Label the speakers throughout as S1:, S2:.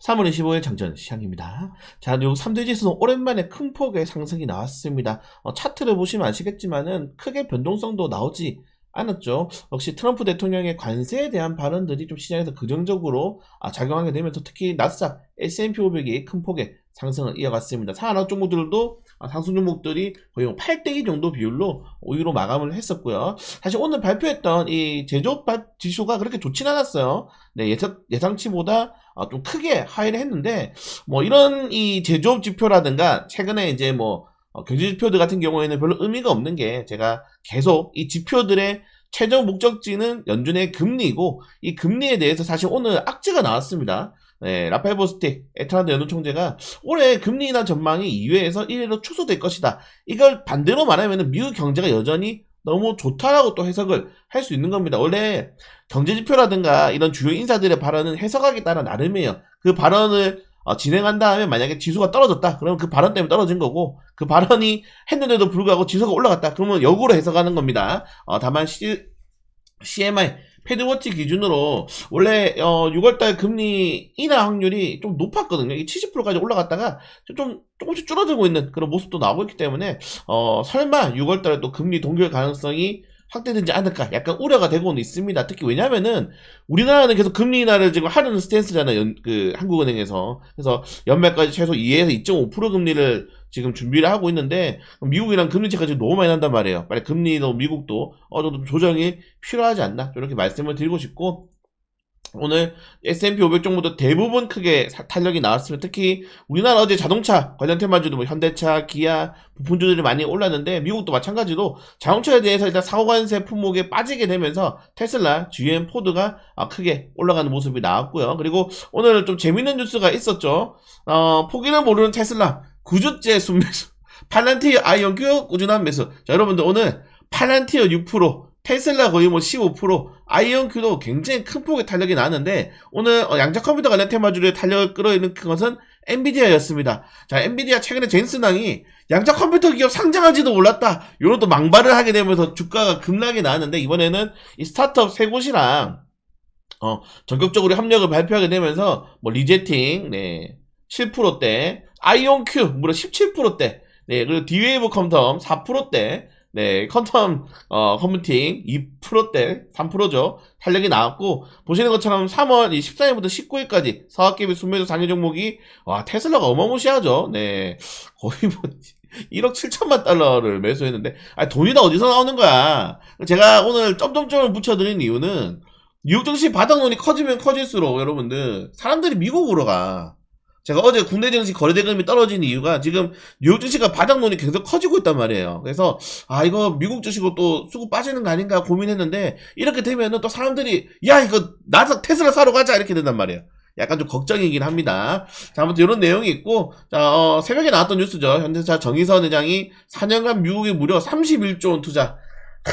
S1: 3월 25일 장전 시장입니다. 자, 요 3대 지수는 오랜만에 큰 폭의 상승이 나왔습니다. 어, 차트를 보시면 아시겠지만은 크게 변동성도 나오지 않았죠. 역시 트럼프 대통령의 관세에 대한 발언들이 좀 시장에서 긍정적으로 아, 작용하게 되면서 특히 나스닥, S&P 500이 큰 폭의 상승을 이어갔습니다. 산업 종목들도 아, 상승 종목들이 거의 8대2 정도 비율로 5위로 마감을 했었고요. 사실 오늘 발표했던 이 제조업 발- 지수가 그렇게 좋진 않았어요. 네, 예상, 예상치보다 아, 좀 크게 하회를 했는데, 뭐, 이런 이 제조업 지표라든가, 최근에 이제 뭐, 어, 경제 지표들 같은 경우에는 별로 의미가 없는 게, 제가 계속 이 지표들의 최종 목적지는 연준의 금리이고, 이 금리에 대해서 사실 오늘 악재가 나왔습니다. 네, 라파엘 보스틱, 에트란드 연준 총재가 올해 금리 인하 전망이 2회에서 1회로 축소될 것이다. 이걸 반대로 말하면 미국 경제가 여전히 너무 좋다라고 또 해석을 할 수 있는 겁니다. 원래 경제 지표라든가 이런 주요 인사들의 발언은 해석하기 따라 나름이에요. 그 발언을 어, 진행한 다음에 만약에 지수가 떨어졌다. 그러면 그 발언 때문에 떨어진 거고 그 발언이 했는데도 불구하고 지수가 올라갔다. 그러면 역으로 해석하는 겁니다. 어, 다만 C, CMI 패드워치 기준으로 원래 어, 6월달 금리 인하 확률이 좀 높았거든요. 이 70%까지 올라갔다가 좀 조금씩 줄어들고 있는 그런 모습도 나오고 있기 때문에 어, 설마 6월달에 또 금리 동결 가능성이 확대되지 않을까 약간 우려가 되고는 있습니다. 특히 왜냐면은 우리나라는 계속 금리 인하를 지금 하려는 스탠스잖아요. 연- 그 한국은행에서 그래서 연말까지 최소 2에서 2.5% 금리를 지금 준비를 하고 있는데 미국이랑 금리 차가 지금 너무 많이 난단 말이에요. 빨리 금리도 미국도 어느 정도 조정이 필요하지 않나 이렇게 말씀을 드리고 싶고 오늘 S&P 500 종목도 대부분 크게 사- 탄력이 나왔습니다. 특히 우리나라 어제 자동차 관련 테마주도 뭐 현대차, 기아, 부품주들이 많이 올랐는데 미국도 마찬가지로 자동차에 대해서 일단 상호관세 품목에 빠지게 되면서 테슬라, GM, 포드가 아, 크게 올라가는 모습이 나왔고요. 그리고 오늘 좀 재밌는 뉴스가 있었죠. 어, 포기를 모르는 테슬라 9주째 순매수. 팔란티어 아이언큐 꾸준한 매수. 자, 여러분들 오늘 팔란티어 6%, 테슬라 거의 뭐 15%, 아이언큐도 굉장히 큰 폭의 탄력이 나왔는데 오늘 어, 양자 컴퓨터 관련 테마주의 탄력을 끌어있는 그것은 엔비디아였습니다. 자, 엔비디아 최근에 젠슨왕이 양자 컴퓨터 기업 상장하지도 몰랐다. 요런 또 망발을 하게 되면서 주가가 급락이 나왔는데 이번에는 이 스타트업 세 곳이랑 어, 전격적으로 협력을 발표하게 되면서 뭐 리제팅 네 7%대, 아이온큐 무려 17%대, 네 그리고 디웨이브 컴텀 4%대, 네 컴텀 어, 컴퓨팅 2%대 3%죠 탄력이 나왔고 보시는 것처럼 3월 14일부터 19일까지 사학기비 순매도 상위 종목이 와 테슬라가 어마무시하죠. 네 거의 뭐 1억 7천만 달러를 매수했는데 아 돈이 다 어디서 나오는 거야? 제가 오늘 점점점을 붙여드린 이유는 뉴욕 증시 바닥론이 커지면 커질수록 여러분들 사람들이 미국으로 가. 제가 어제 국내 증시 거래 대금이 떨어진 이유가 지금 뉴욕 증시가 바닥론이 계속 커지고 있단 말이에요. 그래서 아 이거 미국 주식으로 또 수급 빠지는 거 아닌가 고민했는데 이렇게 되면은 또 사람들이 야 이거 나서 테슬라 사러 가자 이렇게 된단 말이에요. 약간 좀 걱정이긴 합니다. 자, 아무튼 이런 내용이 있고, 자, 어, 새벽에 나왔던 뉴스죠. 현대차 정의선 회장이 4년간 미국에 무려 31조 원 투자. 하,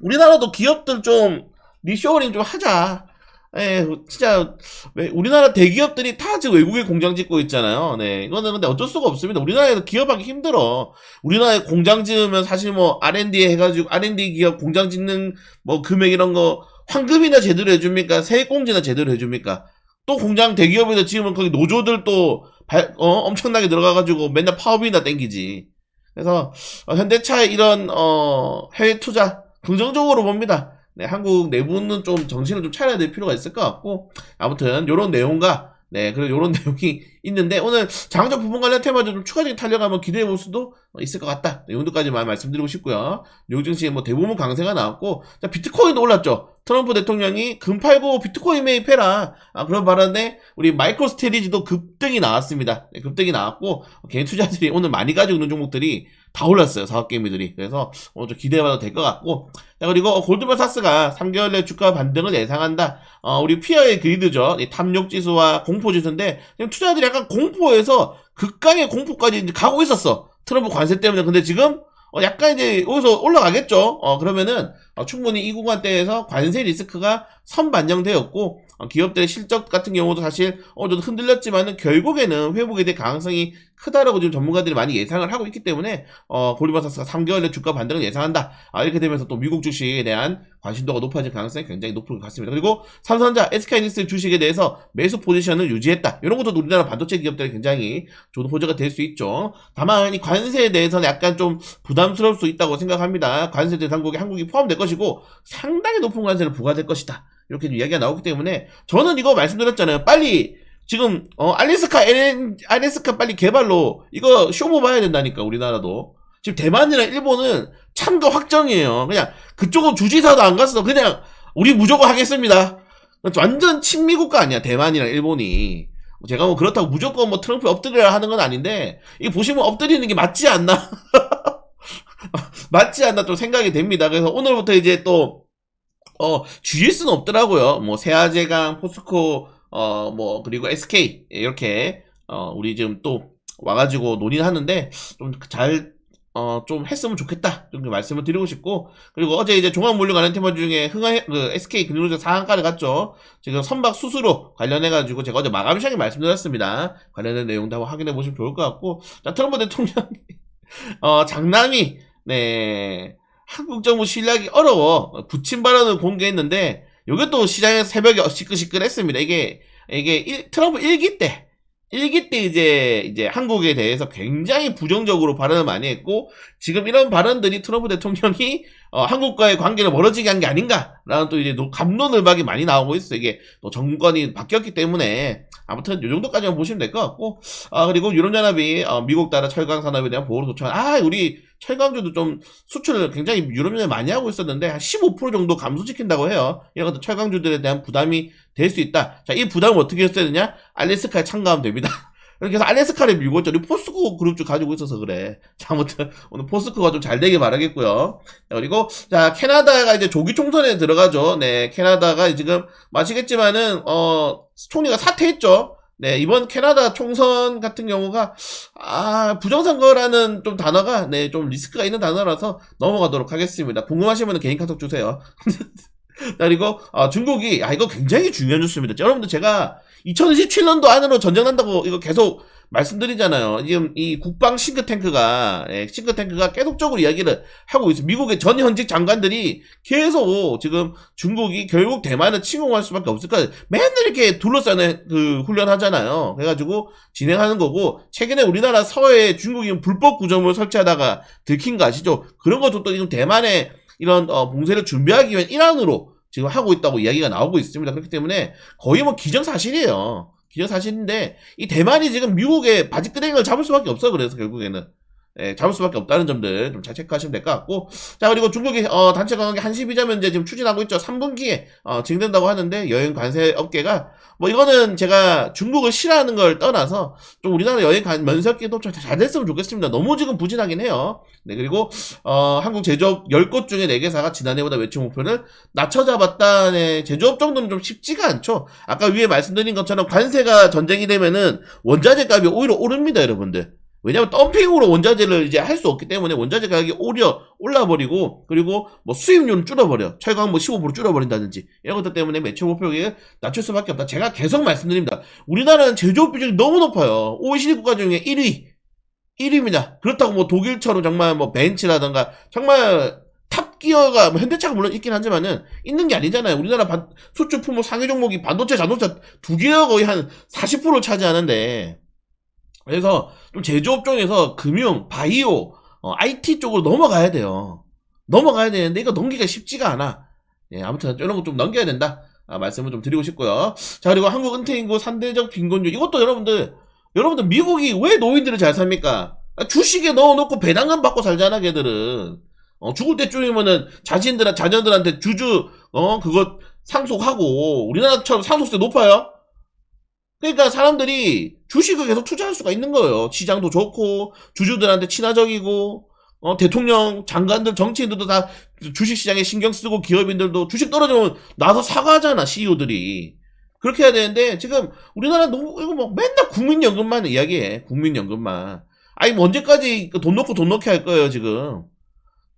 S1: 우리나라도 기업들 좀 리쇼어링 좀 하자. 예, 진짜 왜 우리나라 대기업들이 다 지금 외국에 공장 짓고 있잖아요. 네, 이거는 근데 어쩔 수가 없습니다. 우리나라에서 기업하기 힘들어. 우리나라에 공장 지으면 사실 뭐 R&D 해가지고 R&D 기업 공장 짓는 뭐 금액 이런 거 환급이나 제대로 해줍니까? 세액공제나 제대로 해줍니까? 또 공장 대기업에서 지으면 거기 노조들 또 발- 어, 엄청나게 들어가가지고 맨날 파업이나 땡기지. 그래서 어, 현대차의 이런 어, 해외 투자 긍정적으로 봅니다. 네, 한국 내부는 좀 정신을 좀 차려야 될 필요가 있을 것 같고 아무튼 요런 내용과 네, 그리고 요런 내용이 있는데 오늘 장적 부분 관련 테마도 좀 추가적인 탄력 한번 기대해 볼 수도 있을 것 같다. 이 정도까지만 말씀드리고 싶고요. 뉴욕 증시에 뭐 대부분 강세가 나왔고 자, 비트코인도 올랐죠. 트럼프 대통령이 금 팔고 비트코인 매입해라. 아, 그런 발언에 우리 마이크로 스테리지도 급등이 나왔습니다. 네, 급등이 나왔고 개인 투자들이 오늘 많이 가지고 있는 종목들이 다 올랐어요. 사업개미들이. 그래서 오늘 좀 기대해봐도 될 것 같고 자, 그리고 골드만사스가 3개월 내 주가 반등을 예상한다. 어, 우리 피어의 그리드죠. 이 탐욕 지수와 공포 지수인데 지금 투자들이 약간 공포에서 극강의 공포까지 가고 있었어. 트럼프 관세 때문에. 근데 지금 어, 약간 이제 여기서 올라가겠죠. 어, 그러면은 어, 충분히 이 구간대에서 관세 리스크가 선반영되었고 어, 기업들의 실적 같은 경우도 사실 어느 정도 흔들렸지만은 결국에는 회복에 대한 가능성이 크다라고 지금 전문가들이 많이 예상을 하고 있기 때문에 어, 골드만사스가 3개월의 주가 반등을 예상한다. 아, 이렇게 되면서 또 미국 주식에 대한 관심도가 높아질 가능성이 굉장히 높을 것 같습니다. 그리고 삼성전자, SK하이닉스 주식에 대해서 매수 포지션을 유지했다. 이런 것도 우리나라 반도체 기업들이 굉장히 좋은 호재가 될 수 있죠. 다만 이 관세에 대해서는 약간 좀 부담스러울 수 있다고 생각합니다. 관세 대상국에 한국이 포함될 것이 고 상당히 높은 관세를 부과될 것이다. 이렇게 좀 이야기가 나오기 때문에 저는 이거 말씀드렸잖아요. 빨리 지금 어 알래스카 LN 알래스카 빨리 개발로 이거 쇼모 봐야 된다니까 우리나라도 지금 대만이랑 일본은 참가 확정이에요. 그냥 그쪽은 주지사도 안 갔어. 그냥 우리 무조건 하겠습니다. 완전 친미국가 아니야 대만이랑 일본이. 제가 뭐 그렇다고 무조건 뭐 트럼프 엎드려야 하는 건 아닌데 이 보시면 엎드리는 게 맞지 않나? 맞지 않나 좀 생각이 됩니다. 그래서 오늘부터 이제 또 어, GS는 없더라고요. 뭐, 세아제강, 포스코, 어, 뭐, 그리고 SK, 이렇게, 어, 우리 지금 또 와가지고 논의를 하는데, 좀 잘, 어, 좀 했으면 좋겠다. 이렇게 말씀을 드리고 싶고, 그리고 어제 이제 종합물류 관련 테마 중에 흥하, 그, SK 근로자 상한가를 갔죠. 지금 선박 수수로 관련해가지고 제가 어제 마감 시장에 말씀드렸습니다. 관련된 내용도 한번 확인해 보시면 좋을 것 같고, 자, 트럼프 대통령이, 어, 장남이, 네, 한국 정부 신뢰하기 어려워. 부친 발언을 공개했는데, 요게 또 시장에서 새벽에 시끌시끌했습니다. 이게, 이게 일- 트럼프 일기 때, 일기 때 이제, 이제 한국에 대해서 굉장히 부정적으로 발언을 많이 했고, 지금 이런 발언들이 트럼프 대통령이, 어, 한국과의 관계를 멀어지게 한 게 아닌가라는 또 이제 노- 감론을박이 많이 나오고 있어요. 이게 또 정권이 바뀌었기 때문에, 아무튼 요 정도까지만 보시면 될 것 같고, 아, 그리고 유럽연합이, 어, 미국 따라 철강 산업에 대한 보호를 도청한, 아, 우리 철강주도 좀 수출을 굉장히 유럽연합이 많이 하고 있었는데 한 15% 정도 감소시킨다고 해요. 이런 것도 철강주들에 대한 부담이 될 수 있다. 자, 이 부담을 어떻게 했어야 되냐? 알래스카에 참가하면 됩니다. 해서 알래스카를 밀고 있죠. 우리 포스코 그룹주 가지고 있어서 그래. 자, 아무튼 오늘 포스코가 좀 잘 되길 바라겠고요. 자, 그리고 자, 캐나다가 이제 조기 총선에 들어가죠. 네, 캐나다가 지금 마시겠지만은 어 총리가 사퇴했죠. 네, 이번 캐나다 총선 같은 경우가, 아, 부정선거라는 좀 단어가, 네, 좀 리스크가 있는 단어라서 넘어가도록 하겠습니다. 궁금하시면 개인 카톡 주세요. 자, 그리고, 아, 중국이, 아, 이거 굉장히 중요한 뉴스입니다. 여러분들 제가 2027년도 안으로 전쟁 난다고 이거 계속 말씀드리잖아요. 지금 이 국방 싱크탱크가, 예, 싱크탱크가 계속적으로 이야기를 하고 있어요. 미국의 전 현직 장관들이 계속 지금 중국이 결국 대만을 침공할 수밖에 없을 거야. 맨날 이렇게 둘러싸는 그 훈련하잖아요. 그래가지고 진행하는 거고, 최근에 우리나라 서해에 중국이 불법 구점을 설치하다가 들킨 거 아시죠? 그런 것도 또 지금 대만의 이런 어, 봉쇄를 준비하기 위한 일환으로 지금 하고 있다고 이야기가 나오고 있습니다. 그렇기 때문에 거의 뭐 기정사실이에요. 기정사실인데 이 대만이 지금 미국의 바지 끄댕이를 잡을 수밖에 없어 그래서 결국에는 예, 잡을 수밖에 없다는 점들 좀 잘 체크하시면 될 것 같고. 자 그리고 중국이 어, 단체 관광객 한시 비자 면제 지금 추진하고 있죠. 3분기에 어, 진행된다고 하는데 여행 관세 업계가 뭐 이거는 제가 중국을 싫어하는 걸 떠나서 좀 우리나라 여행 관- 면세 업계도 좀 잘 됐으면 좋겠습니다. 너무 지금 부진하긴 해요. 네 그리고 어, 한국 제조업 10곳 중에 4개사가 지난해보다 매출 목표를 낮춰 잡았다 네, 제조업 정도는 좀 쉽지가 않죠. 아까 위에 말씀드린 것처럼 관세가 전쟁이 되면은 원자재 값이 오히려 오릅니다 여러분들 왜냐면 덤핑으로 원자재를 이제 할 수 없기 때문에 원자재 가격이 오히려 올라버리고 그리고 뭐 수입률은 줄어버려. 철강 뭐 15% 줄어버린다든지 이런 것들 때문에 매출 목표액을 낮출 수밖에 없다. 제가 계속 말씀드립니다. 우리나라는 제조업 비중이 너무 높아요. OECD 국가 중에 1위. 1위입니다. 그렇다고 뭐 독일처럼 정말 뭐 벤츠라든가 정말 탑기어가 뭐 현대차가 물론 있긴 하지만은 있는 게 아니잖아요. 우리나라 반- 수출 품목 상위 종목이 반도체 자동차 두 개가 거의 한 40%를 차지하는데 그래서 좀 제조업 쪽에서 금융, 바이오, 어, IT 쪽으로 넘어가야 돼요. 넘어가야 되는데 이거 넘기가 쉽지가 않아. 예, 아무튼 이런 거 좀 넘겨야 된다. 아, 말씀을 좀 드리고 싶고요. 자, 그리고 한국 은퇴인구 상대적 빈곤율. 이것도 여러분들, 여러분들 미국이 왜 노인들을 잘 삽니까? 아, 주식에 넣어놓고 배당금 받고 살잖아, 걔들은. 어, 죽을 때쯤이면은 자신들, 자녀들한테 주주, 어, 그거 상속하고, 우리나라처럼 상속세 높아요? 그러니까 사람들이 주식을 계속 투자할 수가 있는 거예요. 시장도 좋고 주주들한테 친화적이고 어, 대통령, 장관들, 정치인들도 다 주식 시장에 신경 쓰고 기업인들도 주식 떨어지면 나서 사과하잖아 CEO들이. 그렇게 해야 되는데 지금 우리나라 너무 이거 뭐 맨날 국민연금만 이야기해. 국민연금만. 아니 뭐 언제까지 그돈 넣고 돈 넣게 할 거예요 지금.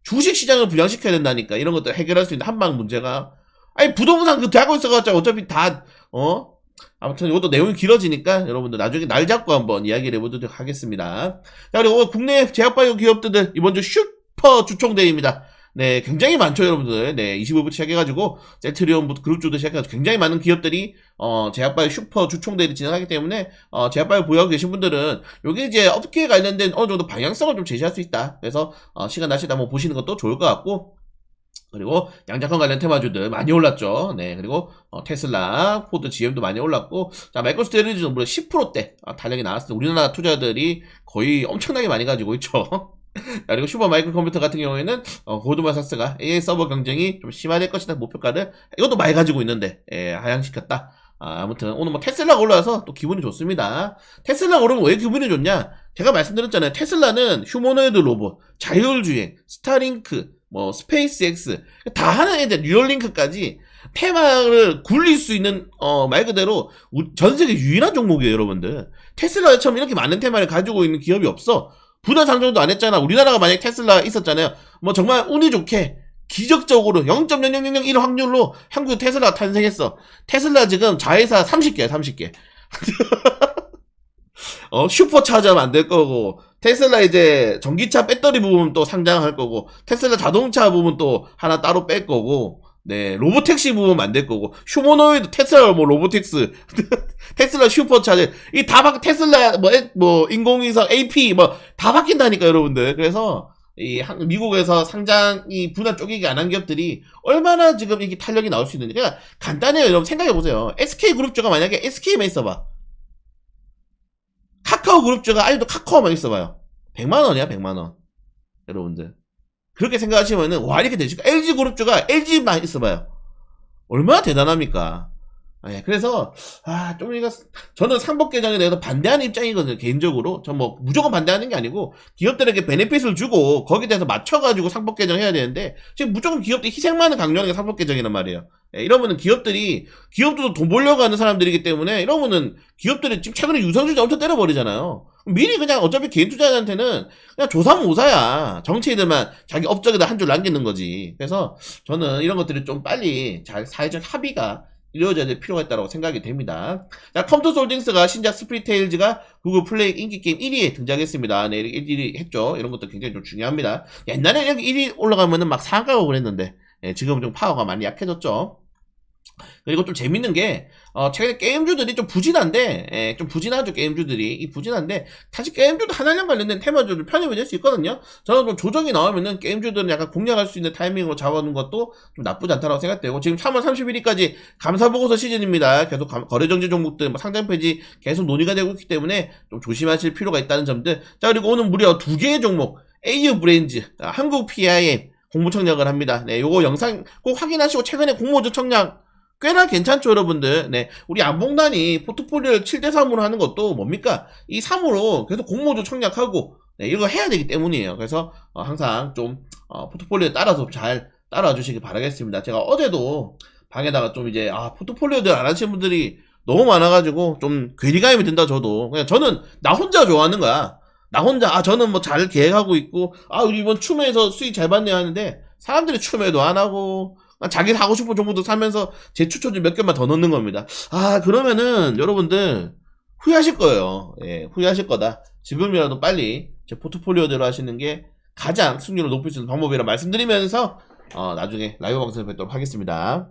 S1: 주식 시장을 부양시켜야 된다니까. 이런 것들 해결할 수 있는 한방 문제가. 아니, 부동산 그 대하고 있어가지고 어차피 다, 어? 아무튼 이것도 내용이 길어지니까 여러분들 나중에 날 잡고 한번 이야기를 해보도록 하겠습니다. 자, 그리고 국내 제약바이오 기업들 이번 주 슈퍼 주총대회입니다. 네, 굉장히 많죠, 여러분들. 네, 25부터 시작해가지고, 셀트리온부터 그룹주도 시작해가지고, 굉장히 많은 기업들이, 어, 제약바이오 슈퍼 주총대회를 진행하기 때문에, 어, 제약바이오 보유하고 계신 분들은, 요게 이제 업계에 관련된 어느 정도 방향성을 좀 제시할 수 있다. 그래서, 어, 시간 때 한번 보시는 것도 좋을 것 같고, 그리고 양자권 관련 테마주들 많이 올랐죠. 네, 그리고 어, 테슬라, 포드, GM도 많이 올랐고, 자 마이크로스테리즈 무려 10%대 아, 탄력이 나왔습니다. 우리나라 투자들이 거의 엄청나게 많이 가지고 있죠. 자, 그리고 슈퍼 마이크로 컴퓨터 같은 경우에는 어, 고드마삭스가 AI 서버 경쟁이 좀 심화될 것이다 목표가를 이것도 많이 가지고 있는데 예, 하향시켰다. 아, 아무튼 오늘 뭐 테슬라가 올라와서 또 기분이 좋습니다. 테슬라가 오르면 왜 기분이 좋냐? 제가 말씀드렸잖아요. 테슬라는 휴머노이드 로봇, 자율주행, 스타링크, 뭐 스페이스X 다 하는 애들 뉴럴링크까지 테마를 굴릴 수 있는 어, 말 그대로 우- 전 세계 유일한 종목이에요, 여러분들. 테슬라처럼 이렇게 많은 테마를 가지고 있는 기업이 없어. 분할 상장도 안 했잖아. 우리나라가 만약에 테슬라 있었잖아요. 뭐 정말 운이 좋게 기적적으로 0.0001 확률로 한국 테슬라가 탄생했어. 테슬라 지금 자회사 30개야, 30개. 어, 슈퍼차저 만들 거고, 테슬라 이제 전기차 배터리 부분 또 상장할 거고, 테슬라 자동차 부분 또 하나 따로 뺄 거고, 네, 로보택시 부분 만들 거고, 휴머노이드 테슬라 뭐 로보택스, 테슬라 슈퍼차저, 이다 바, 테슬라 뭐, 에- 뭐, 인공위성 AP 뭐, 다 바뀐다니까, 여러분들. 그래서, 이 한- 미국에서 상장 이 분할 쪼개기 안 한 기업들이 얼마나 지금 이게 탄력이 나올 수 있는지. 그러니까 간단해요, 여러분. 생각해 보세요. SK 그룹주가 만약에 SK만 있어봐. 카카오 그룹주가 아직도 카카오만 있어봐요. 100만 원이야, 100만 원. 여러분들. 그렇게 생각하시면은 와 이렇게 되실까? LG 그룹주가 LG만 있어봐요. 얼마나 대단합니까? 예, 그래서 아, 좀 이거 저는 상법 개정에 대해서 반대하는 입장이거든요. 개인적으로. 전 뭐 무조건 반대하는 게 아니고 기업들에게 베네핏을 주고 거기에 대해서 맞춰 가지고 상법 개정해야 되는데 지금 무조건 기업들이 희생만을 강요하는 게 상법 개정이란 말이에요. 예, 이러면은 기업들이 기업들도 돈 벌려고 하는 사람들이기 때문에 이러면은 기업들이 지금 최근에 유성주자 엄청 때려버리잖아요. 미리 그냥 어차피 개인 투자자한테는 그냥 조삼모사야. 정치인들만 자기 업적에다 한 줄 남기는 거지. 그래서 저는 이런 것들이 좀 빨리 잘 사회적 합의가 이루어져야 될 필요가 있다고 생각이 됩니다. 자, 컴퓨터 솔딩스가 신작 스프리테일즈가 구글 플레이 인기 게임 1위에 등장했습니다. 네, 이렇게 1위 했죠. 이런 것도 굉장히 좀 중요합니다. 옛날에 여기 1위 올라가면은 막 상가고 그랬는데, 예, 지금은 좀 파워가 많이 약해졌죠. 그리고 좀 재밌는 게, 어, 최근에 게임주들이 좀 부진한데, 예, 좀 부진하죠, 게임주들이. 이 부진한데, 사실 게임주도 하나랑 관련된 테마주를 편입이 될 수 있거든요. 저는 좀 조정이 나오면은 게임주들은 약간 공략할 수 있는 타이밍으로 잡아놓는 것도 좀 나쁘지 않다고 생각되고, 지금 3월 31일까지 감사보고서 시즌입니다. 계속 감- 거래정지 종목들, 뭐 상장 폐지 계속 논의가 되고 있기 때문에 좀 조심하실 필요가 있다는 점들. 자, 그리고 오늘 무려 두 개의 종목, AU 브레인즈, 아, 한국 PIM 공모 청약을 합니다. 네, 요거 영상 꼭 확인하시고, 최근에 공모주 청약 꽤나 괜찮죠, 여러분들. 네. 우리 안봉단이 포트폴리오를 7대3으로 하는 것도 뭡니까? 이 3으로 계속 공모주 청약하고, 네, 이거 해야 되기 때문이에요. 그래서, 어, 항상 좀, 어, 포트폴리오에 따라서 잘 따라와 주시기 바라겠습니다. 제가 어제도 방에다가 좀 이제, 아, 포트폴리오들 안 하시는 분들이 너무 많아가지고, 좀 괴리감이 든다, 저도. 그냥 저는 나 혼자 좋아하는 거야. 나 혼자, 아, 저는 뭐 잘 계획하고 있고, 아, 우리 이번 추매에서 수익 잘 받네 하는데, 사람들이 추매도 안 하고, 아, 자기 사고 싶은 종목도 사면서 제 추천주 몇 개만 더 넣는 겁니다. 아, 그러면은 여러분들 후회하실 거예요. 예, 후회하실 거다. 지금이라도 빨리 제 포트폴리오대로 하시는 게 가장 승률을 높일 수 있는 방법이라 말씀드리면서 어, 나중에 라이브 방송을 뵙도록 하겠습니다.